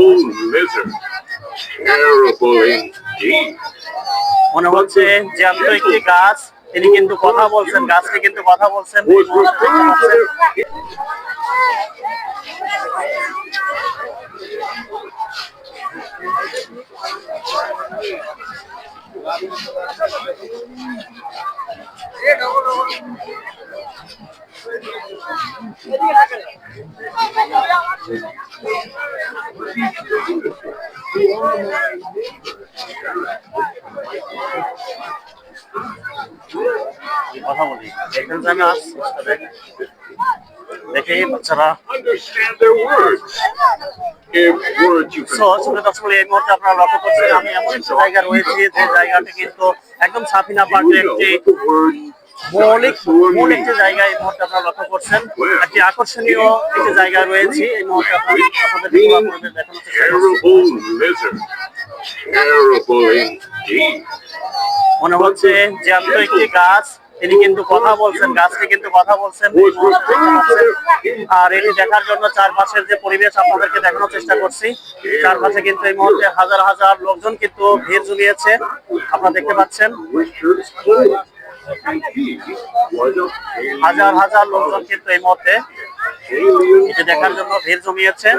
terrible lizard. Terrible indeed. মনে হচ্ছে জ্যান্ত একটি গাছ তিনি কিন্তু কথা বলছেন গাছটি কিন্তু কথা বলছেন referred to কথা বলি। এখানে আমি আসছি দেখি বাচ্চারা এই মুহূর্তে আপনারা লক্ষ্য করছেন আমি এমন একটি জায়গা রয়েছি যে জায়গাটি কিন্তু একদম সাফিনা পার্কের know মৌলিক মূল means. একটি জায়গা এই মুহূর্তে আপনারা লক্ষ্য করছেন একটি আকর্ষণীয় একটি জায়গা রয়েছে। এই মুহূর্তে আপনাদের দেখানোর চেষ্টা. মনে হচ্ছে জ্যান্ত একটি গাছ তিনি কিন্তু কথা বলছেন গাছটি কিন্তু কথা বলছেন। আর এটি দেখার জন্য চারপাশের যে পরিবেশ আপনাদেরকে দেখানোর চেষ্টা করছি চারপাশে কিন্তু এই মুহূর্তে হাজার হাজার লোকজন কিন্তু ভিড় জমিয়েছে আপনারা দেখতে পাচ্ছেন। হাজার হাজার লোকজন কিন্তু এই মধ্যে এটা দেখার জন্য ভিড় জমিয়েছে।